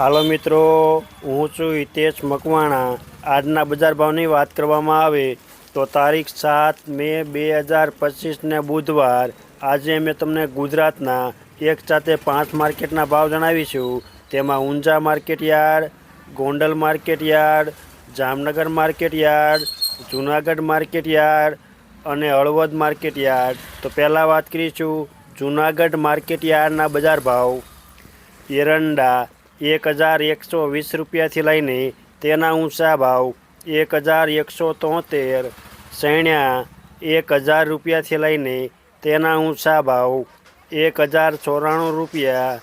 હાલો મિત્રો, હું છું હિતેશ મકવાણા. આજના બજાર ભાવની વાત કરવામાં આવે તો તારીખ સાત મે બે હજાર પચીસને બુધવાર. આજે મેં તમને ગુજરાતના એક સાથે પાંચ માર્કેટના ભાવ જણાવીશું તેમાં Unjha market yard, Gondal market yard, Jamnagar market yard, Junagadh market yard અને હળવદ માર્કેટ યાર્ડ. તો પહેલાં વાત કરીશું જુનાગઢ માર્કેટ યાર્ડના બજાર ભાવ. એરંડા એક હજાર એકસો વીસ રૂપિયાથી લઈને તેના ઊંચા ભાવ એક હજાર એકસો તોતેર, સૈણ્યા એક હજાર રૂપિયાથી લઈને તેના ઊંચા ભાવ એક હજાર ચોરાણું રૂપિયા,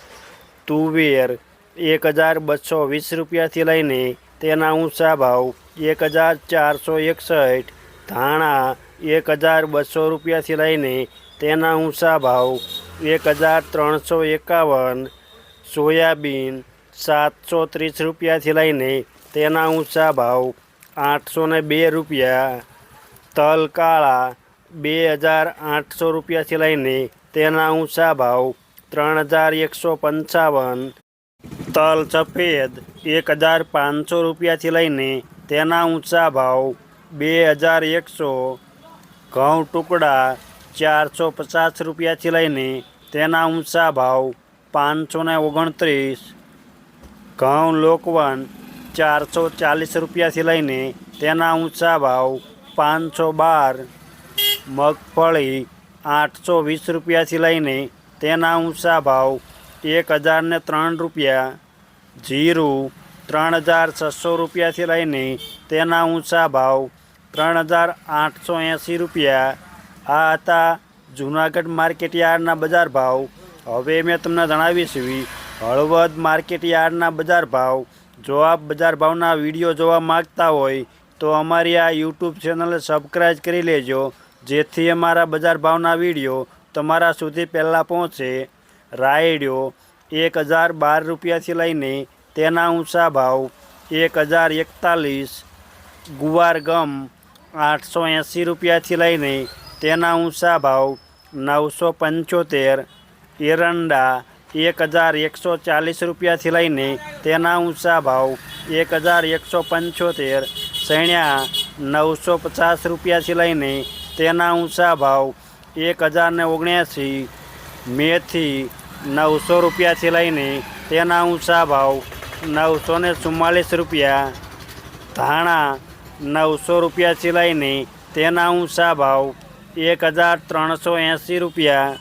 તુવેર એક હજાર બસો વીસ રૂપિયાથી લઈને તેના ઊંચા ભાવ એક હજાર ચારસો એકસઠ, ધાણા એક હજાર બસો રૂપિયાથી લઈને તેના ઊંચા ભાવ એક હજાર ત્રણસો એકાવન, સોયાબીન સાતસો ત્રીસ રૂપિયાથી લઈને તેના ઊંચા ભાવ આઠસો ને બે રૂપિયા, તલ કાળા બે હજાર આઠસો રૂપિયાથી લઈને તેના ઊંચા ભાવ ત્રણ હજાર એકસો પંચાવન, તલ સફેદ એક હજાર પાંચસો રૂપિયાથી લઈને તેના ઊંચા ભાવ બે હજાર એકસો, ઘઉં ટુકડા ચારસો પચાસ રૂપિયાથી લઈને તેના ઊંચા ભાવ પાંચસો ને ઓગણત્રીસ ઘઉં લોકવન ચારસો ચાલીસ રૂપિયાથી લઈને તેના ઊંચા ભાવ પાંચસો બાર, મગફળી આઠસો વીસ રૂપિયાથી લઈને તેના ઊંચા ભાવ એક હજારને ત્રણ રૂપિયા, જીરું ત્રણ હજાર છસો રૂપિયાથી લઈને તેના ઊંચા ભાવ ત્રણ હજાર આઠસો એંસી રૂપિયા. આ હતા જૂનાગઢ માર્કેટ યાર્ડના બજાર ભાવ. હવે મેં તમને જણાવીશું હળવદ માર્કેટ યાર્ડના બજાર ભાવ. જો આપ બજાર ભાવના વીડિયો જોવા માગતા હોય, તો અમારી આ યુટ્યુબ ચેનલ સબસ્ક્રાઈબ કરી લેજો. જેથી અમારા બજાર ભાવના વીડિયો તમારા સુધી પહેલાં પહોંચે. રાયડ્યો એક હજાર બાર રૂપિયાથી લઈને તેના ઊંચા ભાવ એક હજાર એકતાલીસ. ગુવાર ગમ આઠસો એંસી રૂપિયાથી લઈને તેના ઊંચા ભાવ નવસો પંચોતેર. એરંડા એક હજાર એકસો ચાલીસ રૂપિયાથી લઈને તેના ઊંચા ભાવ એક હજાર એકસો પંચોતેર, સૈણ્યા નવસો પચાસ રૂપિયાથી લઈને તેના ઊંચા ભાવ એક હજાર ને ઓગણ્યાસી, મેથી નવસો રૂપિયાથી લઈને તેના ઊંચા ભાવ નવસો ને ચુમ્માલીસ રૂપિયા, ધાણા નવસો રૂપિયાથી લઈને તેના ઊંચા ભાવ એક હજાર ત્રણસો એંસી રૂપિયા,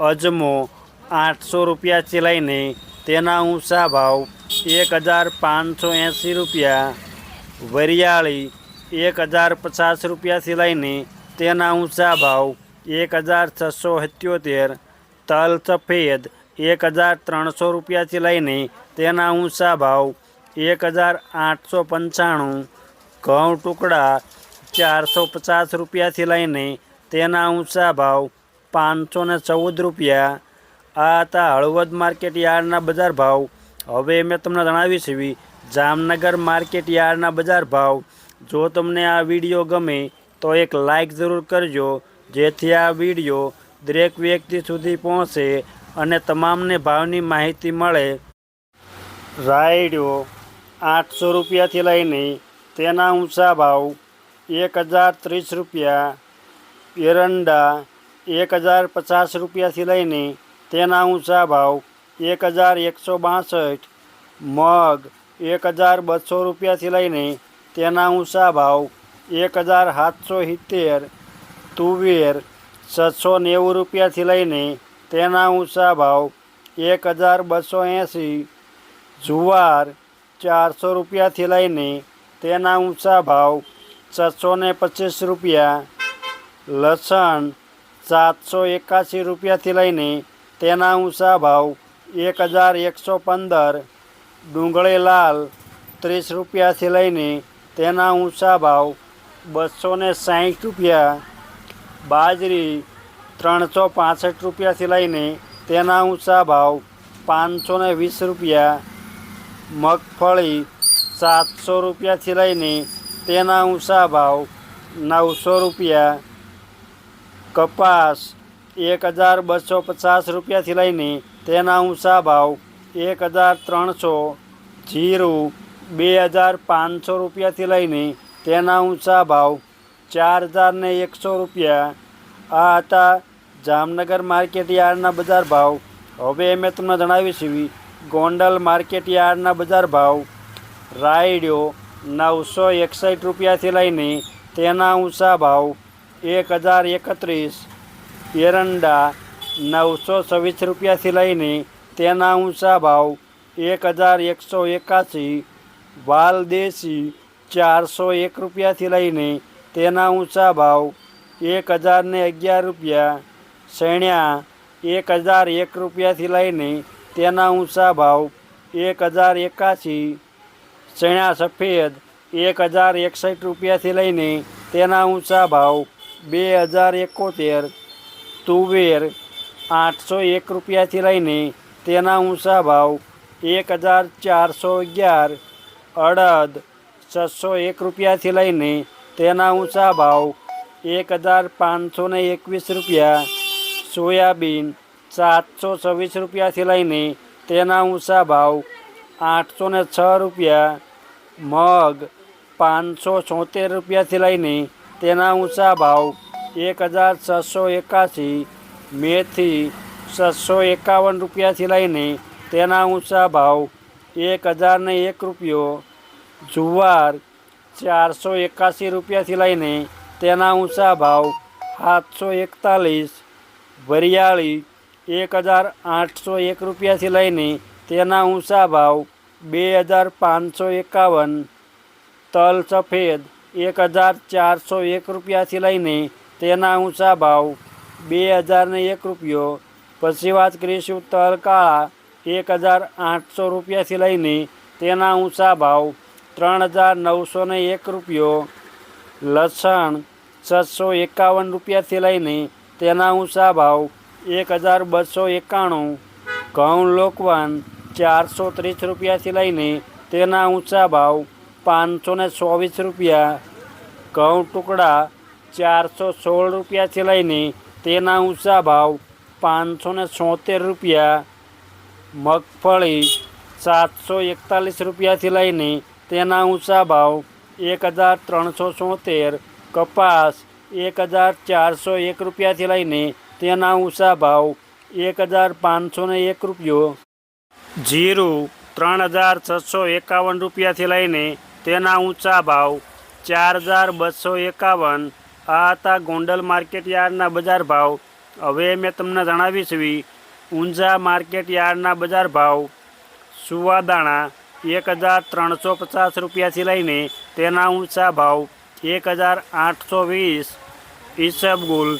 અજમો આઠસો રૂપિયાથી લઈને તેના ઊંચા ભાવ એક હજાર પાંચસો એંસી રૂપિયા, વરિયાળી એક હજાર પચાસ રૂપિયાથી લઈને તેના ઊંચા ભાવ એક હજાર છસો સત્યોતેર, તલ સફેદ એક હજાર ત્રણસો રૂપિયાથી લઈને તેના ઊંચા ભાવ એક હજાર આઠસો પંચાણું, ઘઉં ટુકડા ચારસો પચાસ રૂપિયાથી લઈને તેના ઊંચા ભાવ પાંચસો ને ચૌદ રૂપિયા આ હતા હળવદ માર્કેટ યાર્ડના બજાર ભાવ. હવે મેં તમને જણાવી એવી જામનગર માર્કેટ યાર્ડના બજાર ભાવ. જો તમને આ વીડિયો ગમે તો એક લાઈક જરૂર કરજો, જેથી આ વીડિયો દરેક વ્યક્તિ સુધી પહોંચે અને તમામને ભાવની માહિતી મળે. રાયડો આઠસો રૂપિયાથી લઈને તેના ઊંચા ભાવ એક હજાર ત્રીસ રૂપિયા, એરંડા એક હજાર પચાસ રૂપિયાથી લઈને તેના ઊંચા ભાવ એક હજાર એકસો બાસઠ, મગ એક હજાર બસો રૂપિયાથી લઈને તેના ઊંચા ભાવ એક હજાર સાતસો સિત્તેર, તુવેર છસો નેવું રૂપિયાથી લઈને તેના ઊંચા ભાવ એક હજાર બસો એંસી જુવાર ચારસો રૂપિયાથી લઈને તેના ઊંચા ભાવ છસો ને પચીસ રૂપિયા, લસણ સાતસો એકાસી રૂપિયાથી લઈને તેના ઊંચા ભાવ એક હજાર એકસો પંદર, ડુંગળી લાલ ત્રીસ રૂપિયાથી લઈને તેના ઊંચા ભાવ બસો ને સાઠ રૂપિયા, બાજરી ત્રણસો પાસઠ રૂપિયાથી લઈને તેના ઊંચા ભાવ પાંચસો ને વીસ રૂપિયા, મગફળી સાતસો રૂપિયાથી લઈને તેના ઊંચા ભાવ નવસો રૂપિયા, કપાસ એક હજાર બસો પચાસ રૂપિયાથી લઈને તેના ઊંચા ભાવ એક હજાર ત્રણસો, જીરું બે હજાર પાંચસો રૂપિયાથી લઈને તેના ઊંચા ભાવ ચાર હજાર ને એકસો રૂપિયા. આ હતા જામનગર માર્કેટ યાર્ડના બજાર ભાવ. હવે મેં તમને જણાવી છીએ ગોંડલ માર્કેટ યાર્ડના બજાર ભાવ. રાયડ્યો નવસો એકસઠ રૂપિયાથી લઈને તેના ઊંચા ભાવ એક હજાર એકત્રીસ એરંડા નવસો છવ્વીસ રૂપિયાથી લઈને તેના ઊંચા ભાવ એક હજાર એકસો એકાસી વાલ દેશી ચારસો એક રૂપિયાથી લઈને તેના ઊંચા ભાવ એક હજાર ને અગિયાર રૂપિયા, શેણ્યા એક હજાર એક રૂપિયાથી લઈને તેના ઊંચા ભાવ એક હજાર એકાસી ચણા સફેદ એક હજાર એકસઠ રૂપિયાથી લઈને તેના ઊંચા ભાવ બે હજાર એકોતેર તુવેર આઠસો એક રૂપિયાથી લઈને તેના ઊંચા ભાવ એક હજાર ચારસો અગિયાર, અડદ છસો એક રૂપિયાથી લઈને તેના ઊંચા ભાવ એક હજાર પાંચસો ને એકવીસ રૂપિયા, સોયાબીન સાતસો છવ્વીસ રૂપિયાથી લઈને તેના ઊંચા ભાવ આઠસો ને છ રૂપિયા, મગ પાંચસો છોતેર રૂપિયાથી લઈને તેના ઊંચા ભાવ એક હજાર છસો એકાસી મેથી છસો એકાવન રૂપિયાથી લઈને તેના ઊંચા ભાવ એક હજાર ને એક રૂપિયો જુવાર ચારસો એકાસી રૂપિયાથી લઈને તેના ઊંચા ભાવ સાતસો એકતાલીસ વરિયાળી એક હજાર આઠસો એક રૂપિયાથી લઈને તેના ઊંચા ભાવ બે હજાર પાંચસો એકાવન તલ સફેદ એક હજાર ચારસો એક રૂપિયાથી લઈને તેના ઊંચા ભાવ બે હજારને એક રૂપિયો. પછી વાત કરીશું તલ એક હજાર આઠસો રૂપિયાથી લઈને તેના ઊંચા ભાવ ત્રણ હજાર નવસો ને એક રૂપિયો. લસણ છસો એકાવન રૂપિયાથી લઈને તેના ઊંચા ભાવ એક હજાર બસો એકાણું. ઘઉં લોકવાન ચારસો ત્રીસ રૂપિયાથી લઈને તેના ઊંચા ભાવ પાંચસો ને ચોવીસ રૂપિયા. ઘઉં ટુકડા ચારસો સોળ રૂપિયાથી લઈને તેના ઊંચા ભાવ પાંચસો ને છોતેર રૂપિયા, મગફળી સાતસો એકતાલીસ રૂપિયાથી લઈને તેના ઊંચા ભાવ એક હજાર ત્રણસો છોતેર કપાસ એક હજાર ચારસો એક રૂપિયાથી લઈને તેના ઊંચા ભાવ એક હજાર પાંચસો ને એક રૂપિયો. જીરું ત્રણ હજાર છસો એકાવન રૂપિયાથી લઈને તેના ઊંચા ભાવ ચાર હજાર બસો એકાવન આ હતા ગોંડલ માર્કેટ યાર્ડના બજાર ભાવ. હવે મેં તમને જણાવી છે ઊંઝા માર્કેટ યાર્ડના બજાર ભાવ. સુવાદાણા એક હજાર ત્રણસો પચાસ રૂપિયાથી લઈને તેના ઊંચા ભાવ એક હજાર આઠસો વીસ. ઈસબગુલ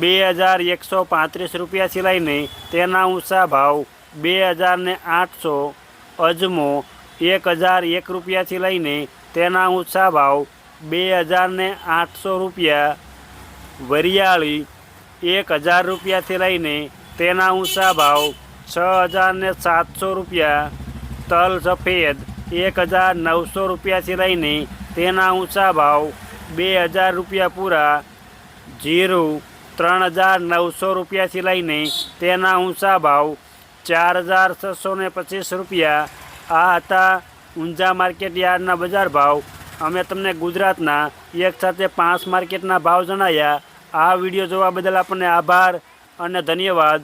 બે હજાર એકસો પાંત્રીસ રૂપિયાથી લઈને તેના ઊંચા ભાવ બે હજાર ને આઠસો. અજમો એક હજાર એક રૂપિયાથી લઈને તેના ઊંચા ભાવ બે હજારને આઠસો રૂપિયા. વરિયાળી એક હજાર રૂપિયાથી લઈને તેના ઊંચા ભાવ છ હજારને સાતસો રૂપિયા. તલ સફેદ એક હજાર નવસો રૂપિયાથી લઈને તેના ઊંચા ભાવ બે હજાર રૂપિયા પૂરા. જીરું ત્રણ હજાર નવસો રૂપિયાથી લઈને તેના ઊંચા ભાવ ચાર હજાર છસો પચીસ રૂપિયા. આ હતા ઊંઝા માર્કેટ યાર્ડના બજાર ભાવ અમે તમને ગુજરાતના એક સાથે પાંચ માર્કેટના ભાવ જણાવ્યા આ વીડિયો જોવા બદલ આપણને આભાર અને ધન્યવાદ.